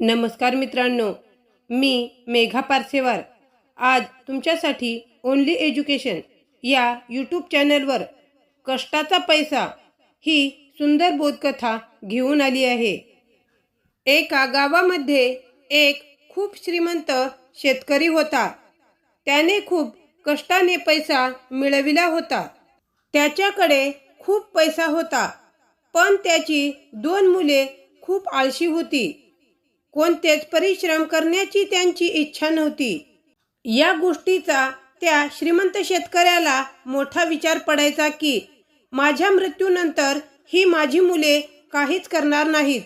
नमस्कार मित्रांनो मी मेघा पारसेवार. आज तुमच्यासाठी ओनली एज्युकेशन या यूट्यूब चॅनलवर कष्टाचा पैसा ही सुंदर बोधकथा घेऊन आली आहे. एका गावामध्ये एक खूप श्रीमंत शेतकरी होता. त्याने खूप कष्टाने पैसा मिळविला होता. त्याच्याकडे खूप पैसा होता. पण त्याची दोन मुले खूप आळशी होती. कोणतेच परिश्रम करण्याची त्यांची इच्छा नव्हती. या गोष्टीचा त्या श्रीमंत शेतकऱ्याला मोठा विचार पडायचा की माझ्या मृत्यूनंतर ही माझी मुले काहीच करणार नाहीत.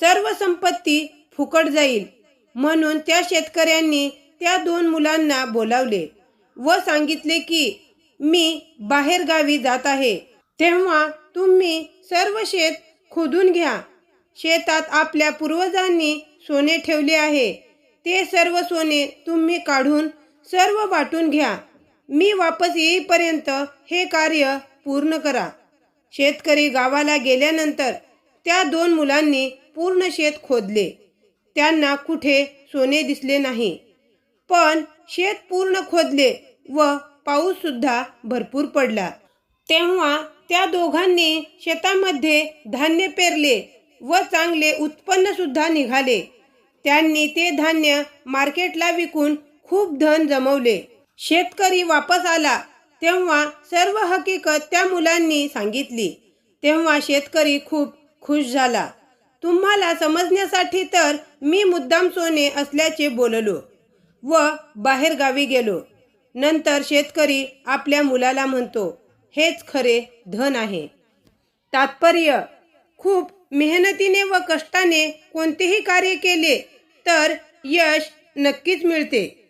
सर्व संपत्ती फुकट जाईल. म्हणून त्या शेतकऱ्यांनी त्या दोन मुलांना बोलावले व सांगितले की मी बाहेर गावी जात आहे. तेव्हा तुम्ही सर्व शेत खोदून घ्या. शेतात आपल्या पूर्वजांनी सोने ठेवले आहे. ते सर्व सोने तुम्ही काढून सर्व वाटून घ्या. मी वापस येईपर्यंत हे कार्य पूर्ण करा. शेतकरी गावाला गेल्यानंतर त्या दोन मुलांनी पूर्ण शेत खोदले. त्यांना कुठे सोने दिसले नाही. पण शेत पूर्ण खोदले व पाऊससुद्धा भरपूर पडला. तेव्हा त्या दोघांनी शेतामध्ये धान्य पेरले. व चांगले उत्पन्न सुद्धा निघाले. त्यांनी ते धान्य मार्केटला विकून खूप धन जमवले. शेतकरी वापस आला तेव्हा सर्व हकीकत त्या मुलांनी सांगितली. तेव्हा शेतकरी खूप खुश झाला. तुम्हाला समजण्यासाठी तर मी मुद्दाम सोने असल्याचे बोललो व बाहेरगावी गेलो. नंतर शेतकरी आपल्या मुलाला म्हणतो हेच खरे धन आहे. तात्पर्य खूप मेहनतीने व कष्टाने कोणतेही कार्य केले तर यश नक्कीच मिळते.